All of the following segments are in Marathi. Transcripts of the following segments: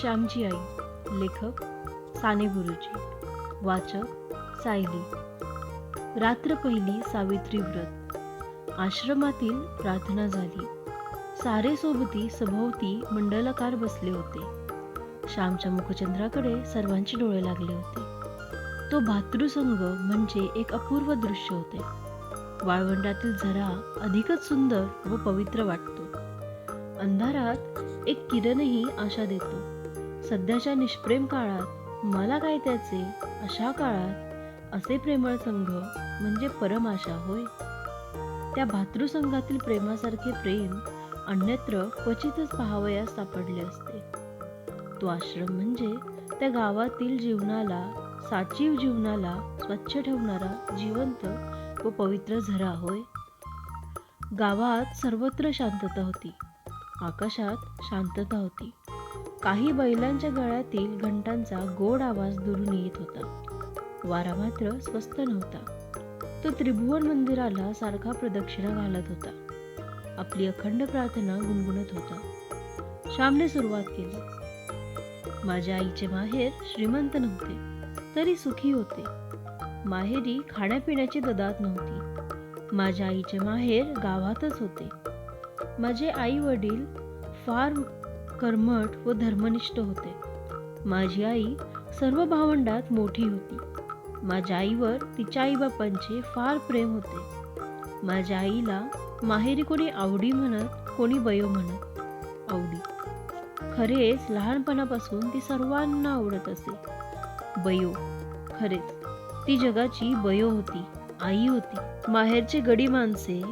श्यामची आई लेखक साने गुरुजी वाचक सायली. रात्र पहिली सावित्री व्रत. आश्रमातील प्रार्थना झाली. सारे सोबती सभोवती मंडलकार बसले होते. श्यामच्या मुखचंद्राकडे सर्वांचे डोळे लागले होते. तो भातृसंग म्हणजे एक अपूर्व दृश्य होते. वाळवंटातील झरा अधिकच सुंदर व पवित्र वाटतो. अंधारात एक किरणही आशा देतो. सध्याच्या निष्प्रेम काळात मला काय त्याचे? अशा काळात असे प्रेमळ संघ म्हणजे परमाशा होय. त्या भातृसंघातील प्रेमासारखे प्रेम अन्यत्र क्वचितच पाहावयास सापडले असते. तो आश्रम म्हणजे त्या गावातील जीवनाला साचीव जीवनाला स्वच्छ ठेवणारा जिवंत व पवित्र झरा होय. गावात सर्वत्र शांतता होती. आकाशात शांतता होती. काही बैलांच्या गळ्यातील घंटांचा गोड आवाज दुरून येत होता. वारा मात्र स्वस्त नव्हता. तो त्रिभुवन मंदिराला सारखा प्रदक्षिणा घालत होता. आपली अखंड प्रार्थना गुणगुणत होता. श्यामने सुरुवात केली. माझ्या आईचे माहेर श्रीमंत नव्हते तरी सुखी होते. माहेरी खाण्यापिण्याची ददात नव्हती. माझ्या आईचे माहेर गावातच होते. माझे आई वडील फार कर्मठ व धर्मनिष्ठ होते. माझी आई सर्व भावंडात मोठी होती. माझ्या आईवर तिच्या आईबापांचे फार प्रेम होते. माझ्या आईला माहेरी कोणी आवडी म्हणत कोणी बयो म्हणत आवडी. खरेच लहानपणापासून ती सर्वांना आवडत असे. बयो खरेच. ती जगाची बयो होती आई होती. माहेरचे गडी माणसे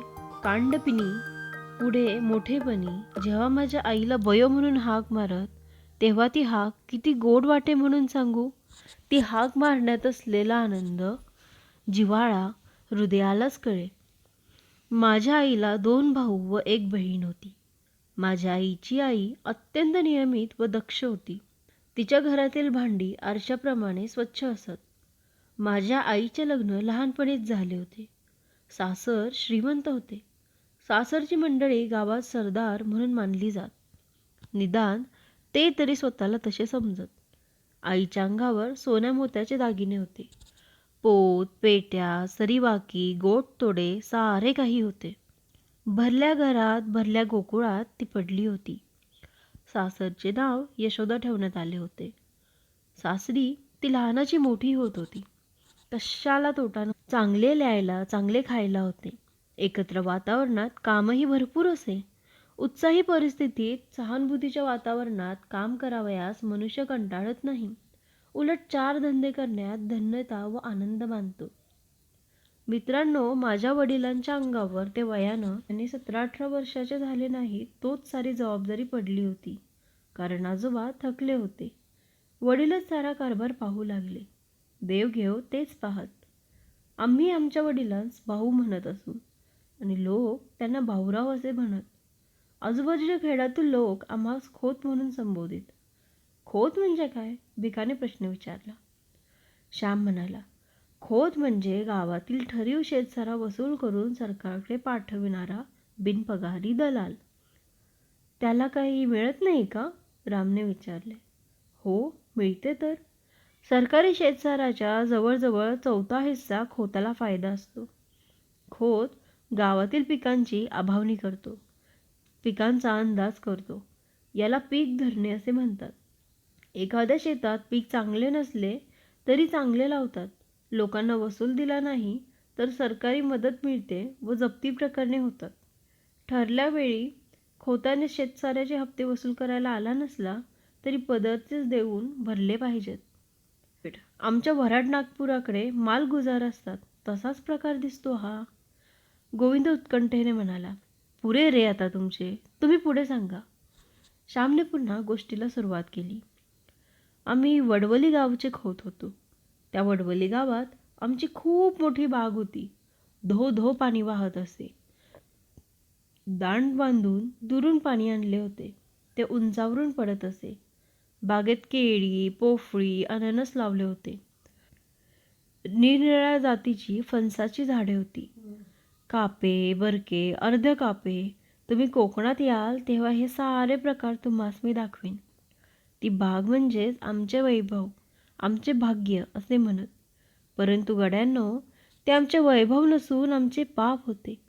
कांडपिनी पुढे मोठेपणी जेव्हा माझ्या आईला बयो म्हणून हाक मारत तेव्हा ती हाक किती गोड वाटे म्हणून सांगू? ती हाक मारण्यात असलेला आनंद जिव्हाळा हृदयालाच कळे माझ्या आईला दोन भाऊ व एक बहीण होती. माझ्या आईची आई अत्यंत नियमित व दक्ष होती. तिच्या घरातील भांडी आरशाप्रमाणे स्वच्छ असत. माझ्या आईचे लग्न लहानपणीच झाले होते. सासर श्रीमंत होते. सासरची मंडळी गावात सरदार म्हणून मानली जात. निदान ते तरी स्वतःला तसे समजत. आईच्या अंगावर सोन्या मोत्याचे दागिने होते. पोत पेट्या सरीवाकी गोट तोडे सारे काही होते. भरल्या घरात भरल्या गोकुळात ती पडली होती. सासरचे नाव यशोदा ठेवण्यात आले होते. सासरी ती लहानाची मोठी होत होती. कशाला तोटानं चांगले लिहायला चांगले खायला होते. एकत्र वातावरणात कामही भरपूर असे. उत्साही परिस्थितीत सहानुभूतीच्या वातावरणात काम करावयास मनुष्य कंटाळत नाही. उलट चार धंदे करण्यात धन्यता व आनंद मानतो. मित्रांनो माझ्या वडिलांच्या अंगावर ते वयानं त्यांनी सतरा अठरा वर्षाचे झाले नाही तोच सारी जबाबदारी पडली होती. कारण आजोबा थकले होते. वडीलच सारा कारभार पाहू लागले. देव घेव तेच पाहत. आम्ही आमच्या वडिलांस भाऊ म्हणत असू. आणि लोक त्यांना भाऊराव असे म्हणत आजूबाजूच्या खेड्यातील लोक आम्हास खोत म्हणून संबोधित. खोत म्हणजे काय? भिकाने प्रश्न विचारला. श्याम म्हणाला खोत म्हणजे गावातील ठरीव शेतसारा वसूल करून सरकारकडे पाठविणारा बिनपगारी दलाल. त्याला काही मिळत नाही का? रामने विचारले. हो मिळते तर. सरकारी शेतसाराच्या जवळजवळ चौथा हिस्सा खोताला फायदा असतो. खोत गावातील पिकांची आभावणी करतो. पिकांचा अंदाज करतो. याला पीक धरणे असे म्हणतात. एखाद्या शेतात पीक चांगले नसले तरी चांगले लावतात. लोकांना वसूल दिला नाही तर सरकारी मदत मिळते व जप्ती प्रकरणे होतात. ठरल्यावेळी खोताने शेतसाऱ्याचे हप्ते वसूल करायला आला नसला तरी पदरचेच देऊन भरले पाहिजेत. आमच्या वऱ्हाड नागपुराकडे माल गुजार असतात. तसाच प्रकार दिसतो हा. गोविंद उत्कंठेने म्हणाला पुरे रे आता तुमचे. तुम्ही पुढे सांगा. श्यामने पुन्हा गोष्टीला सुरुवात केली. आम्ही वडवली गावचे खोत होतो. त्या वडवली गावात आमची खूप मोठी बाग होती. धो धो पाणी वाहत असे. दांड बांधून दुरून पाणी आणले होते. ते उंचावरून पडत असे. बागेत केळी पोफळी अननस लावले होते. निरनिळ्या जातीची फणसाची झाडे होती. कापे बरके अर्ध कापे. तुम्ही कोकणात याल तेव्हा हे सारे प्रकार तुम्हास मी दाखवीन. ती बाग म्हणजेच आमचे वैभव आमचे भाग्य असे म्हणत. परंतु गड्यांनो ते आमचे वैभव नसून आमचे पाप होते.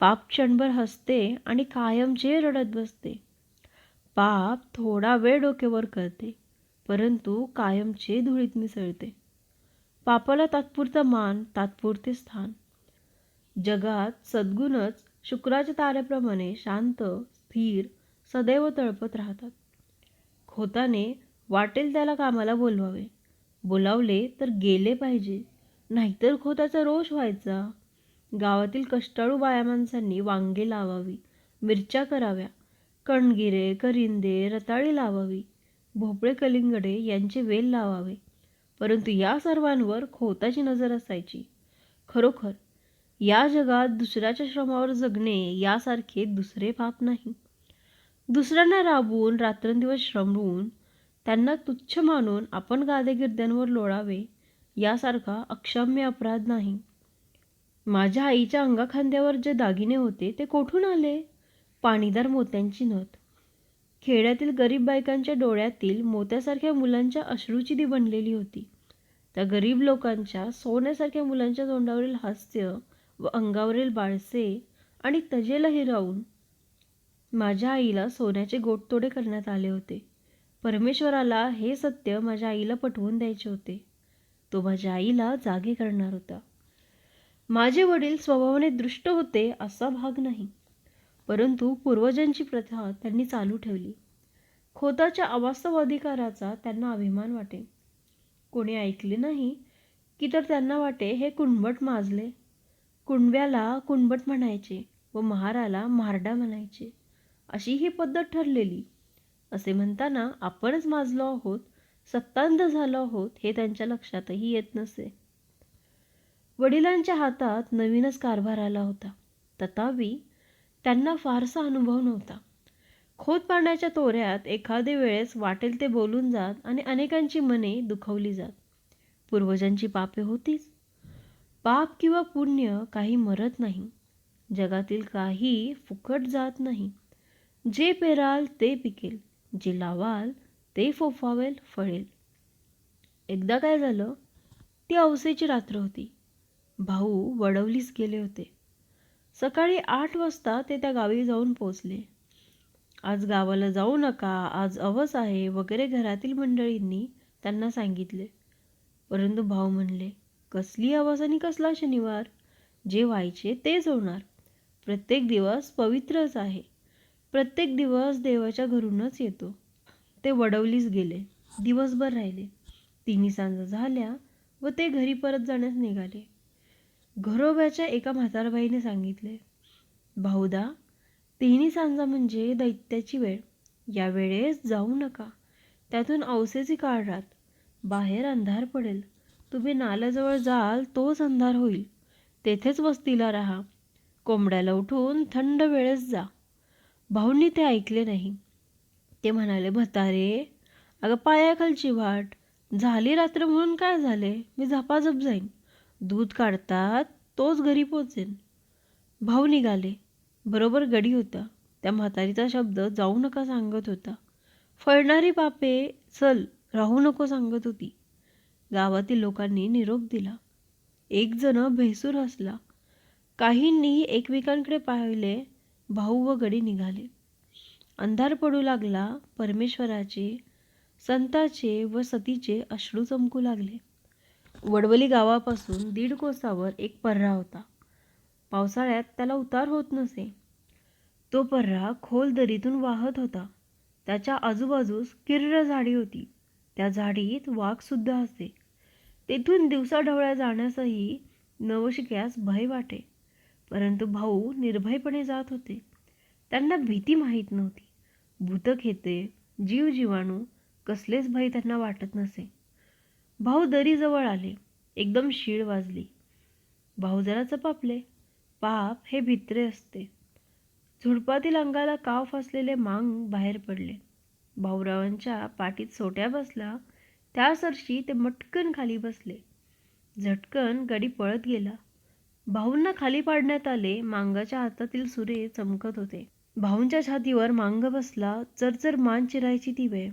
पाप क्षणभर हसते आणि कायमचे रडत बसते. पाप थोडा वेळ डोक्यावर करते परंतु कायमचे धुळीत मिसळते. पापाला तात्पुरता मान तात्पुरते स्थान. जगात सद्गुणच शुक्राच्या ताऱ्याप्रमाणे शांत स्थिर सदैव तळपत राहतात. खोताने वाटेल त्याला कामाला बोलवावे. बोलावले तर गेले पाहिजे. नाहीतर खोताचा रोष व्हायचा. गावातील कष्टाळू बाया माणसांनी वांगे लावावी मिरच्या कराव्या कणगिरे करिंदे रताळी लावावी भोपळे कलिंगडे यांचे वेल लावावे. परंतु या सर्वांवर खोताची नजर असायची. खरोखर या जगात दुसऱ्याच्या श्रमावर जगणे यासारखे दुसरे पाप नाही. दुसऱ्यांना राबवून रात्रंदिवस श्रमवून त्यांना तुच्छ मानून आपण गादेगिर्द्यांवर लोळावे यासारखा अक्षम्य अपराध नाही. माझ्या आईच्या अंगाखांद्यावर जे दागिने होते ते कोठून आले? पाणीदार मोत्यांची नथ. खेड्यातील गरीब बायकांच्या डोळ्यातील मोत्यासारख्या मुलांच्या अश्रूची ती बनलेली होती. त्या गरीब लोकांच्या सोन्यासारख्या मुलांच्या तोंडावरील हास्य व अंगावरील बाळसे आणि तजेला हिरावून माझ्या आईला सोन्याचे गोटतोडे करण्यात आले होते. परमेश्वराला हे सत्य माझ्या आईला पटवून द्यायचे होते. तो माझ्या आईला जागे करणार होता. माझे वडील स्वभावाने दृष्ट होते असा भाग नाही. परंतु पूर्वजांची प्रथा त्यांनी चालू ठेवली. खोताच्या अवास्तव अधिकाराचा त्यांना अभिमान वाटे. कोणी ऐकले नाही की तर त्यांना वाटे हे कुंभट माजले. कुणव्याला कुणबट म्हणायचे व महाराला म्हारडा म्हणायचे. अशी ही पद्धत ठरलेली. असे म्हणताना आपणच माजलो आहोत सत्तांध झालो आहोत हे त्यांच्या लक्षातही येत नसे. वडिलांच्या हातात नवीनच कारभार आला होता. तथापि त्यांना फारसा अनुभव नव्हता. खोद पाण्याच्या तोऱ्यात एखादे वेळेस वाटेल ते बोलून जात आणि अनेकांची मने दुखवली जात. पूर्वजांची पापे होतीच. पाप किंवा पुण्य काही मरत नाही. जगातील काही फुकट जात नाही. जे पेराल ते पिकेल. जे लावाल ते फोफावेल फळेल. एकदा काय झालं? ती अवसेची रात्र होती. भाऊ वडवलीस गेले होते. सकाळी आठ वाजता ते त्या गावी जाऊन पोचले आज गावाला जाऊ नका आज अवस आहे वगैरे घरातील मंडळींनी त्यांना सांगितले. परंतु भाऊ म्हणले कसली आवाज आणि कसला शनिवार? जे व्हायचे तेच होणार प्रत्येक दिवस पवित्रच आहे. प्रत्येक दिवस देवाच्या घरूनच येतो. ते वडवलीच गेले दिवसभर राहिले. तिन्ही सांजा झाल्या व ते घरी परत जाण्यास निघाले. घरोब्याच्या एका म्हातारबाईने सांगितले भाऊदा तिन्ही सांजा म्हणजे दैत्याची वेळ. या वेळेस जाऊ नका. त्यातून अवसेची काळ रात बाहेर अंधार पडेल. तुम्ही नाल्याजवळ जाल तोच अंधार होईल. तेथेच वस्तीला राहा. कोंबड्याला उठून थंड वेळेस जा. भाऊंनी ते ऐकले नाही. ते म्हणाले भतारे अगं पायाखालची वाट. झाली रात्र म्हणून काय झाले? मी झपाझप जाईन. दूध काढतात तोच घरी पोचेन. भाऊ निघाले. बरोबर गडी होता. त्या म्हातारीचा शब्द जाऊ नका सांगत होता. फळणारी पापे चल राहू नको सांगत होती. गावातील लोकांनी निरोप दिला. एक जण भेसूर हसला. काहींनी एकमेकांकडे पाहिले भाऊ व गडी निघाले. अंधार पडू लागला परमेश्वराचे संताचे व सतीचे अश्रू चमकू लागले. वडवली गावापासून दीड कोसावर एक पर्रा होता. पावसाळ्यात त्याला उतार होत नसे. तो पर्रा खोल दरीतून वाहत होता. त्याच्या आजूबाजूस किर्र झाडी होती. त्या झाडीत वाघ सुद्धा असे. तेथून दिवसाढवळ्या जाण्यासही नवशिक्यास भय वाटे. परंतु भाऊ निर्भयपणे जात होते. त्यांना भीती माहीत नव्हती. भूतखेते जीव जीवाणू कसलेच भय त्यांना वाटत नसे. भाऊ दरीजवळ आले. एकदम शीळ वाजली. भाऊ जरा चपापले. पाप हे भित्रे असते. झुडपातील अंगाला काव फासलेले मांग बाहेर पडले. भाऊरावांच्या पाठीत सोट्या बसला त्या सरशी ते मटकन खाली बसले. झटकन गडी पळत गेला. भाऊंना खाली पाडण्यात आले मांगाच्या हातातील सुरे चमकत होते. भाऊंच्या छातीवर मांग बसला चरचर मान चिरायची ती वेळ.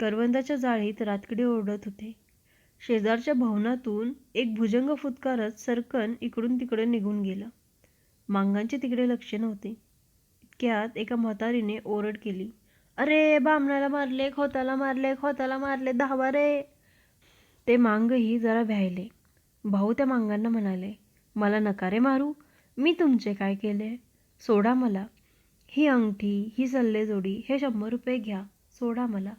करवंदाच्या जाळीत रातकडे ओरडत होते. शेजारच्या भवनातून एक भुजंग फुतकारत सरकन इकडून तिकडे निघून गेला. मांगांचे तिकडे लक्ष नव्हते. इतक्यात एका म्हातारीने ओरड केली. अरे बामणाला मारले खोताला मारले खोताला मारले धावा रे. ते मांगही जरा भ्यायले भाऊ त्या मांगांना म्हणाले मला नकारे मारू. मी तुमचे काय केले? सोडा मला. ही अंगठी ही सल्लेजोडी हे शंभर रुपये घ्या. सोडा मला.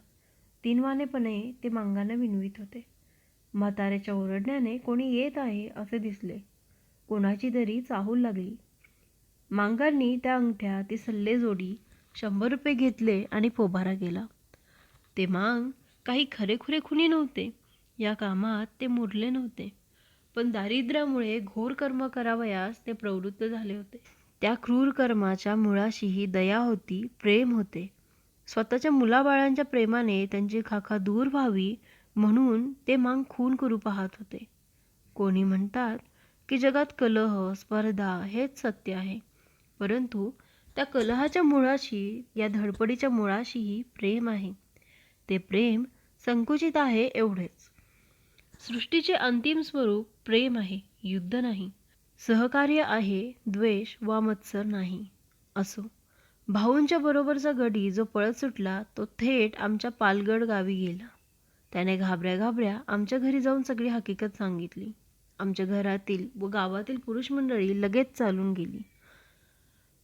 तीनवानेपणे ते मांगांना विनवीत होते. म्हाताऱ्याच्या ओरडण्याने कोणी येत आहे असे दिसले. कोणाची तरी चाहूल लागली. मांगांनी त्या अंगठ्या ती सल्लेजोडी शंभर रुपये घेतले आणि पोबारा गेला. ते मांग काही खरेखुरे खुनी नव्हते. या कामात ते मुरले नव्हते. पण दारिद्र्यामुळे घोर कर्म करावयास ते प्रवृत्त झाले होते. त्या क्रूर कर्माच्या मुळाशीही दया होती प्रेम होते. स्वतःच्या मुलाबाळांच्या प्रेमाने त्यांची खाखा दूर व्हावी म्हणून ते मांग खून करू पाहत होते. कोणी म्हणतात की जगात कलह स्पर्धा हेच सत्य आहे. परंतु त्या कलहाच्या मुळाशी या धडपडीच्या मुळाशीही प्रेम आहे. ते प्रेम संकुचित आहे एवढेच. सृष्टीचे अंतिम स्वरूप प्रेम आहे युद्ध नाही. सहकार्य आहे द्वेष वा मत्सर नाही. असो भाऊंच्या बरोबरचा गडी जो पळत सुटला तो थेट आमच्या पालगड गावी गेला. त्याने घाबऱ्या घाबऱ्या आमच्या घरी जाऊन सगळी हकीकत सांगितली. आमच्या घरातील व गावातील पुरुष मंडळी लगेच चालून गेली.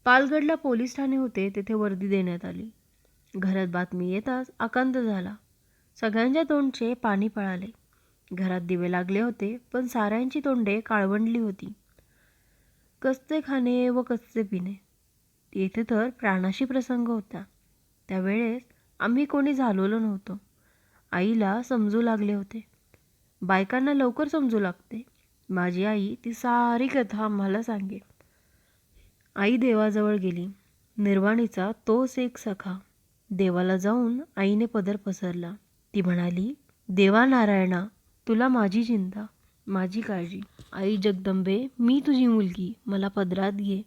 पालगडला पोलीस ठाणे होते तेथे वर्दी देण्यात आली. घरात बातमी येताच आकांत झाला. सगळ्यांच्या तोंडचे पाणी पळाले. घरात दिवे लागले होते पण साऱ्यांची तोंडे काळवंडली होती. कच्चे खाणे व कच्चे पिणे. येथे तर प्राणाशी प्रसंग होता. त्यावेळेस आम्ही कोणी झालोलो नव्हतो. आईला समजू लागले होते. बायकांना लवकर समजू लागते. माझी आई ती सारी कथा आम्हाला सांगेल. आई देवाजवळ गेली. निर्वाणीचा तोच एक सखा. देवाला जाऊन आईने पदर पसरला. ती म्हणाली देवा नारायणा तुला माझी चिंता माझी काळजी. आई जगदंबे मी तुझी मुलगी. मला पदरात घे.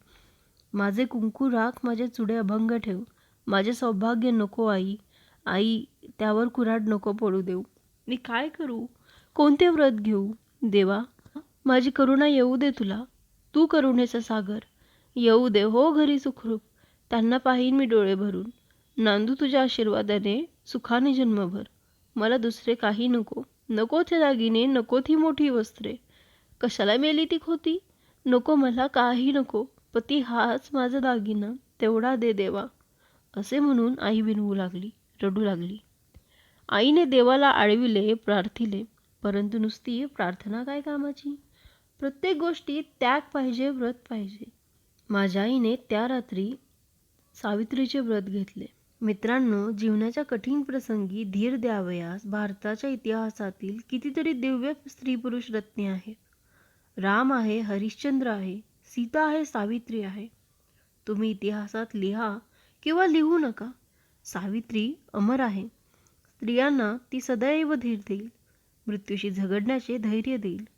माझे कुंकू राख माझे चुडे अभंग ठेव. माझे सौभाग्य नको आई. आई त्यावर कुऱ्हाड नको पडू देऊ. मी काय करू? कोणते व्रत घेऊ? देवा माझी करुणा येऊ दे तुला. तू करुणेचा सागर. येऊ दे हो घरी सुखरूप. त्यांना पाहीन मी डोळे भरून. नांदू तुझ्या आशीर्वादाने सुखाने जन्मभर. मला दुसरे काही नको. नको ते दागिने नको ती मोठी वस्त्रे. कशाला मेली ती खोती? नको मला काही नको. पती हाच माझा दागिना. तेवढा दे देवा. असे म्हणून आई विनवू लागली. रडू लागली. आईने देवाला आळविले प्रार्थिले. परंतु नुसती प्रार्थना काय कामाची? प्रत्येक गोष्टीत त्याग पाहिजे व्रत पाहिजे. माझ्या आईने त्या रात्री सावित्रीचे व्रत घेतले. मित्रांनो जीवनाच्या कठीण प्रसंगी धीर द्यावयास भारताच्या इतिहासातील कितीतरी दिव्य स्त्री पुरुष रत्ने आहेत. राम आहे हरिश्चंद्र आहे सीता आहे सावित्री आहे. तुम्ही इतिहासात लिहा किंवा लिहू नका. सावित्री अमर आहे. स्त्रियांना ती सदैव धीर देईल. मृत्यूशी झगडण्याचे धैर्य देईल.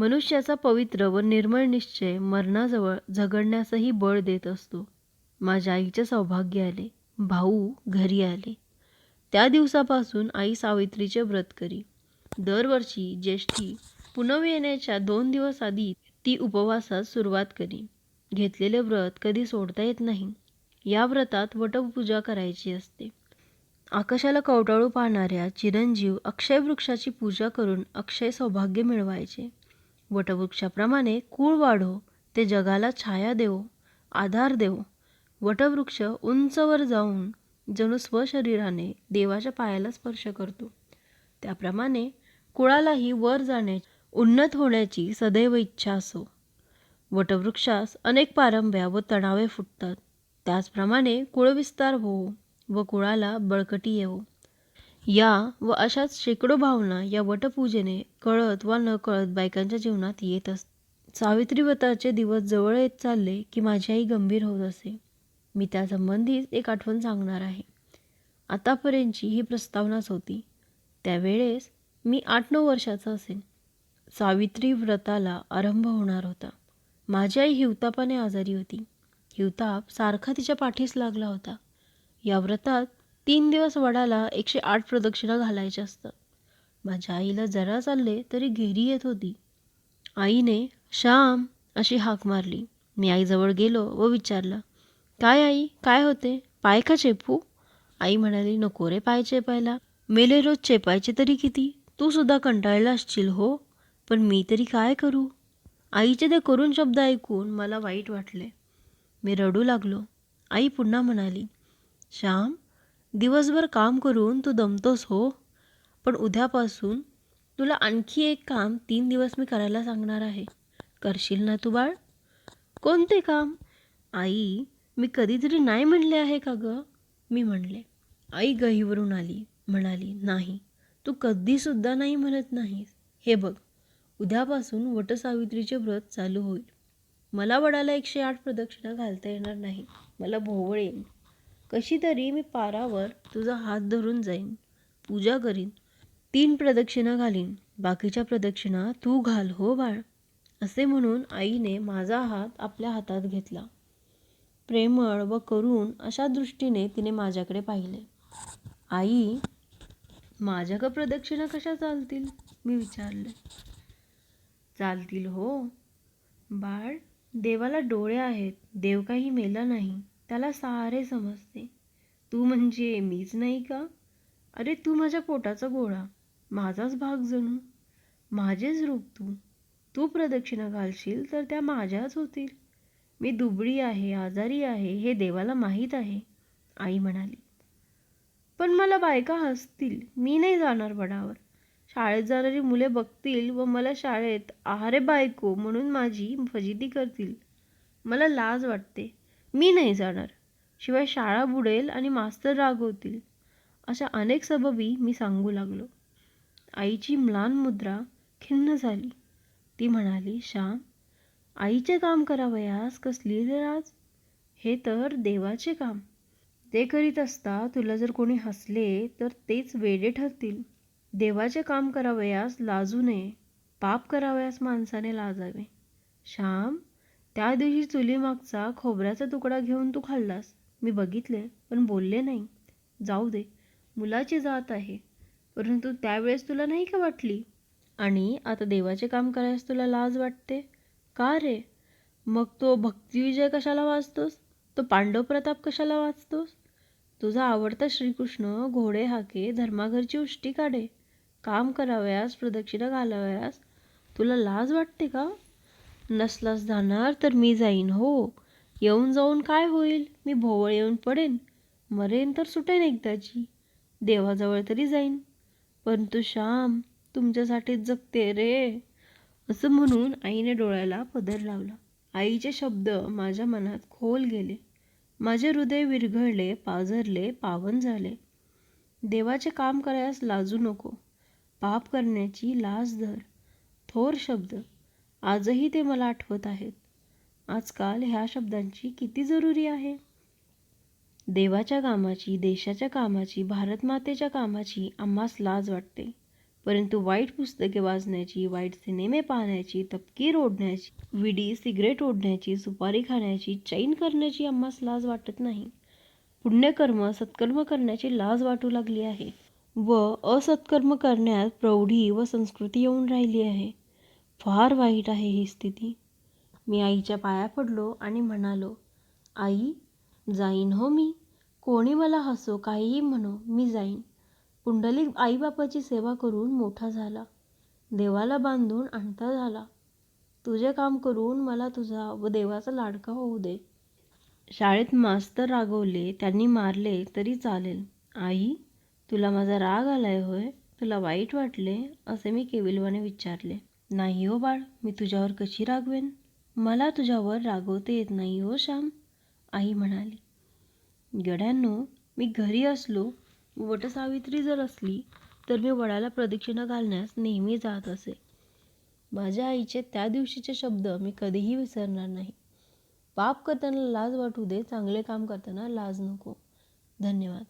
मनुष्याचा पवित्र व निर्मळ निश्चय मरणाजवळ झगडण्यासही बळ देत असतो. माझ्या आईचे सौभाग्य आले. भाऊ घरी आले. त्या दिवसापासून आई सावित्रीचे व्रत करी. दरवर्षी ज्येष्ठी पुनव येण्याच्या दोन दिवस आधी ती उपवासात सुरुवात करी. घेतलेले व्रत कधी सोडता येत नाही. या व्रतात वटपूजा करायची असते. आकाशाला कवटाळू पाहणाऱ्या चिरंजीव अक्षय वृक्षाची पूजा करून अक्षय सौभाग्य मिळवायचे. वटवृक्षाप्रमाणे कुळ वाढो ते जगाला छाया देवो आधार देवो. वटवृक्ष उंचवर जाऊन जणू स्वशरीराने देवाच्या पायाला स्पर्श करतो. त्याप्रमाणे कुळालाही वर जाणे उन्नत होण्याची सदैव इच्छा असो. वटवृक्षास अनेक पारंब्या व तणावे फुटतात. त्याचप्रमाणे कुळविस्तार होवो व कुळाला बळकटी येवो. या व अशाच शेकडो भावना या वटपूजेने कळत वा न कळत बायकांच्या जीवनात येत असत सावित्री व्रताचे दिवस जवळ येत चालले की माझी आई गंभीर होत असे. मी त्यासंबंधीच एक आठवण सांगणार आहे. आतापर्यंतची ही प्रस्तावनाच होती. त्यावेळेस मी आठ नऊ वर्षाचा असेन. सावित्री व्रताला आरंभ होणार होता. माझी आई हिवतापाने आजारी होती. हिवताप सारखा तिच्या पाठीस लागला होता. या व्रतात तीन दिवस वडाला एकशे आठ प्रदक्षिणा घालायच्या असतात. माझ्या आईला जरा चालले तरी घेरी येत होती. आईने श्याम अशी हाक मारली. मी आईजवळ गेलो व विचारलं काय आई? काय होते? पाय का चेपू? आई म्हणाली नको रे पाय चेपायला. मेले रोज चेपायचे तरी किती? तू सुद्धा कंटाळला असशील हो. पण मी तरी काय करू? आईचे ते करून शब्द ऐकून मला वाईट वाटले. मी रडू लागलो. आई पुन्हा म्हणाली श्याम दिवसभर काम करून तू दमतोस हो. पण उद्यापासून तुला आणखी एक काम तीन दिवस मी करायला सांगणार आहे. करशील ना तू बाळ? कोणते काम? आई मी कधीतरी नाही म्हणले आहे का गं? मी म्हणले आई गहीवरून आली म्हणाली नाही तू कधीसुद्धा नाही म्हणत नाहीस. हे बघ उद्यापासून वटसावित्रीचे व्रत चालू होईल. मला वडाला एकशे आठ प्रदक्षिणा घालता येणार नाही. मला भोवळ येईल. कशी तरी मी पारावर तुझा हात धरून जाईन पूजा करीन तीन प्रदक्षिणा घालीन बाकीच्या प्रदक्षिणा तू घाल हो बाळ असे म्हणून आईने माझा हात आपल्या हातात घेतला. प्रेमळ व करून अशा दृष्टीने तिने माझ्याकडे पाहिले. आई माझ्या का प्रदक्षिणा कशा चालतील? मी विचारले. चालतील हो. बाळ देवाला डोळे आहेत देव काही मेला नाही. त्याला सारे समजते. तू म्हणजे मीच नाही का? अरे तू माझ्या पोटाचा गोळा. माझाच भाग जणू. माझेच रूप तू. तू प्रदक्षिणा घालशील तर त्या माझ्याच होतील. मी दुबळी आहे आजारी आहे हे देवाला माहीत आहे आई म्हणाली. पण मला बायका हसतील. मी नाही जाणार वडावर शाळेत जाणारी मुले बघतील व मला शाळेत आहारे बायको म्हणून माझी फजिती करतील. मला लाज वाटते. मी नाही जाणार. शिवाय शाळा बुडेल आणि मास्तर रागवतील अशा अनेक सबबी मी सांगू लागलो. आईची म्लान मुद्रा खिन्न झाली. ती म्हणाली श्याम आईचे काम करावयास कसली राज? हे तर देवाचे काम. ते करीत असता तुला जर कोणी हसले तर तेच वेडे ठरतील. देवाचे काम करावयास लाजू नये. पाप करावयास माणसाने लाजावे. श्याम त्या दिवशी चुलीमागचा खोबऱ्याचा तुकडा घेऊन तू खाल्लास. मी बघितले पण बोलले नाही. जाऊ दे मुलाची जात आहे. परंतु त्यावेळेस तुला नाही का वाटली? आणि आता देवाचे काम करायस तुला लाज वाटते? का रे? मग तो भक्तिविजय कशाला वाचतोस? तो पांडव प्रताप कशाला वाचतोस? तुझा आवडता श्रीकृष्ण घोडे हाके धर्माघरची उष्टी काढे. काम करावयास प्रदक्षिणा घालावयास तुला लाज वाटते का? नसलास जाणार तर मी जाईन हो. येऊन जाऊन काय होईल? मी भोवळ येऊन पडेन. मरेन तर सुटेन एकदाची. देवाजवळ तरी जाईन. परंतु श्याम तुमच्यासाठीच जगते रे. असं म्हणून आईने डोळ्याला पदर लावला. आईचे शब्द माझ्या मनात खोल गेले. माझे हृदय विरघळले पाझरले पावन झाले. देवाचे काम करायस लाजू नको. पाप करण्याची लाज धर. थोर शब्द. आजही ते मला आठवत आहेत. आजकाल ह्या शब्दांची किती जरुरी आहे? देवाच्या कामाची देशाच्या कामाची भारतमातेच्या कामाची आम्हास लाज वाटते. परंतु वाईट पुस्तके वाचण्याची वाईट सिनेमे पाहण्याची तपकीर ओढण्याची विडी सिगरेट ओढण्याची सुपारी खाण्याची चैन करण्याची आम्हास लाज वाटत नाही. पुण्यकर्म सत्कर्म करण्याची लाज वाटू लागली आहे. व असत्कर्म करण्यात प्रौढी व संस्कृती येऊन राहिली आहे. फार वाईट आहे ही स्थिती. मी आईच्या पाया पडलो आणि म्हणालो आई जाईन हो मी. कोणी मला हसो काहीही म्हणो मी जाईन. पुंडलिक आईबापाची सेवा करून मोठा झाला. देवाला बांधून आणता झाला. तुझे काम करून मला तुझा व देवाचा लाडका होऊ दे. शाळेत मास्तर रागवले त्यांनी मारले तरी चालेल. आई तुला माझा राग आलाय होय? तुला वाईट वाटले? असे मी केविलवाने विचारले. नाही हो बाळ मी तुझ्यावर कशी रागवेन? मला तुझ्यावर रागवता येत नाही हो श्याम आई म्हणाली. गड्यांनो मी घरी असलो वटसावित्री जर असली तर मी वडाला प्रदक्षिणा घालण्यास नेहमी जात असे. माझ्या आईचे त्या दिवशीचे शब्द मी कधीही विसरणार नाही. पाप करताना लाज वाटू दे चांगले काम करताना लाज नको. धन्यवाद.